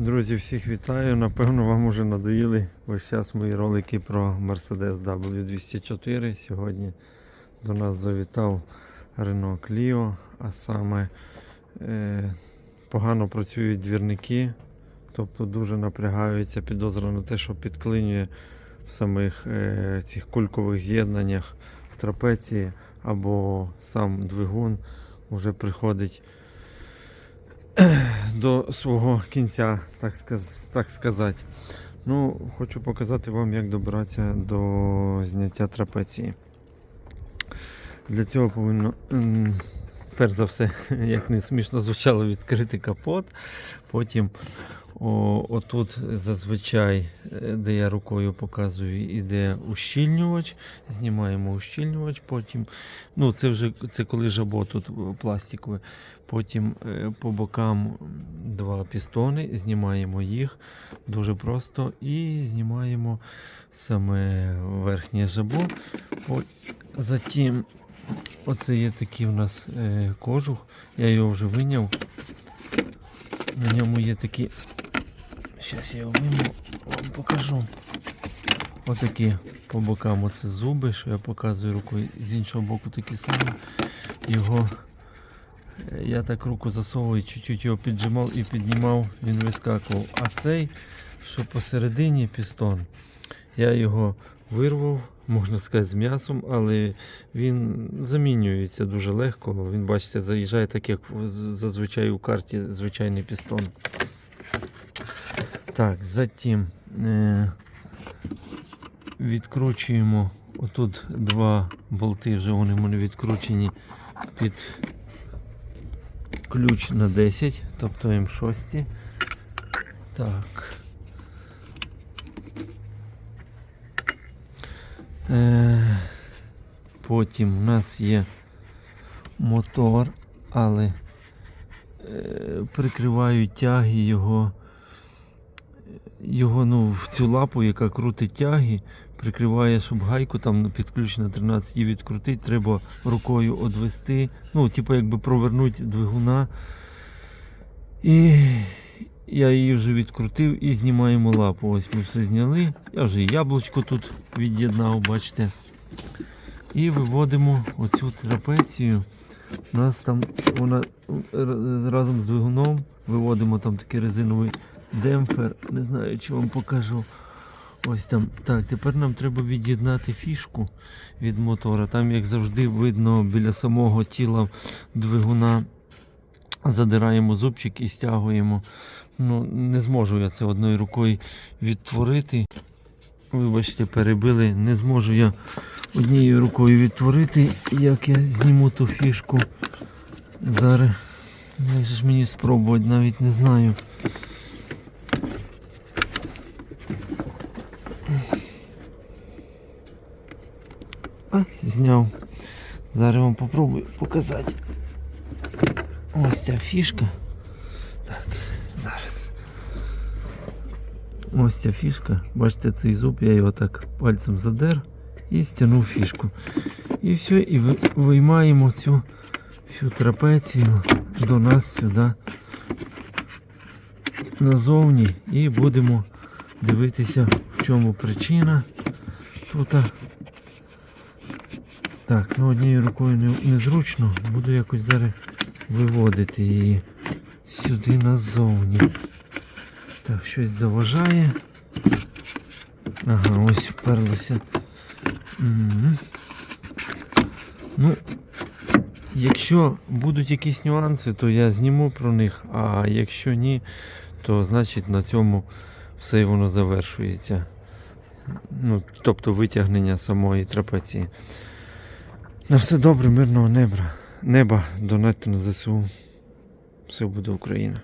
Друзі, всіх вітаю. Напевно, вам уже надоїли ось час мої ролики про Mercedes W204. Сьогодні до нас завітав Renault Clio, а саме е, погано працюють двірники, тобто дуже напрягаються підозра на те, що підклинює в самих е, цих кулькових з'єднаннях в трапеції або сам двигун вже приходить до свого кінця, так, сказ, так сказати. Ну, хочу показати вам, як добратися до зняття трапеції. Для цього повинно, перш за все, як не смішно звучало, відкрити капот. Потім о, отут зазвичай, е, де я рукою показую, іде ущільнювач. Знімаємо ущільнювач, потім, ну це вже це коли жабо тут е, пластикове. Потім е, по бокам два пістони, знімаємо їх дуже просто і знімаємо саме верхнє жабо. Затім оце є такий у нас е, кожух, я його вже виняв. На ньому є такі. Зараз я його вийму, вам покажу. Отакі по бокам оце зуби, що я показую рукою. З іншого боку такі самі. Його е, я так руку засовую, чуть-чуть його піджимав і піднімав, він вискакував. А цей, що посередині пістон, я його вирвав, можна сказати, з м'ясом, але він замінюється дуже легко. Він, бачите, заїжджає так, як зазвичай у карті звичайний пістон. Так, затім е, відкручуємо отут два болти, вже вони в мене відкручені під ключ на 10, тобто М6. Так. Потім у нас є мотор, але е, прикривають тяги його, його ну, в цю лапу, яка крутить тяги, прикриває, щоб гайку там під ключ на 13 її відкрутити, треба рукою одвести, ну, типу, якби провернути двигуна. І я її вже відкрутив і знімаємо лапу. Ось ми все зняли. Я вже яблучко тут від'єднав, бачите. І виводимо оцю трапецію. У нас там вона разом з двигуном виводимо там такий резиновий демпфер. Не знаю, чи вам покажу. Ось там. Так, тепер нам треба від'єднати фішку від мотора. Там, як завжди, видно біля самого тіла двигуна. Задираємо зубчик і стягуємо. Ну, не зможу я це одною рукою відтворити. Вибачте, перебили. Не зможу я однією рукою відтворити, як я зніму ту фішку. Зараз. Як ж мені спробувати, навіть не знаю. А, зняв. Зараз вам попробую показати. Ось ця фішка. Так, зараз. Ось ця фішка. Бачите, цей зуб, я його так пальцем задер і стягнув фішку. І все, і виймаємо цю всю трапецію до нас сюди назовні і будемо дивитися, в чому причина тут. Так, ну однією рукою не, незручно, буду якось зараз виводити її сюди назовні. Так, щось заважає. Ага, ось вперлося. Мгм. Ну, якщо будуть якісь нюанси, то я зніму про них, а якщо ні, то значить на цьому все воно завершується. Ну, тобто витягнення самої трапеції. На все добре, мирного неба. Неба, донатьте на ЗСУ. Все буде Україна.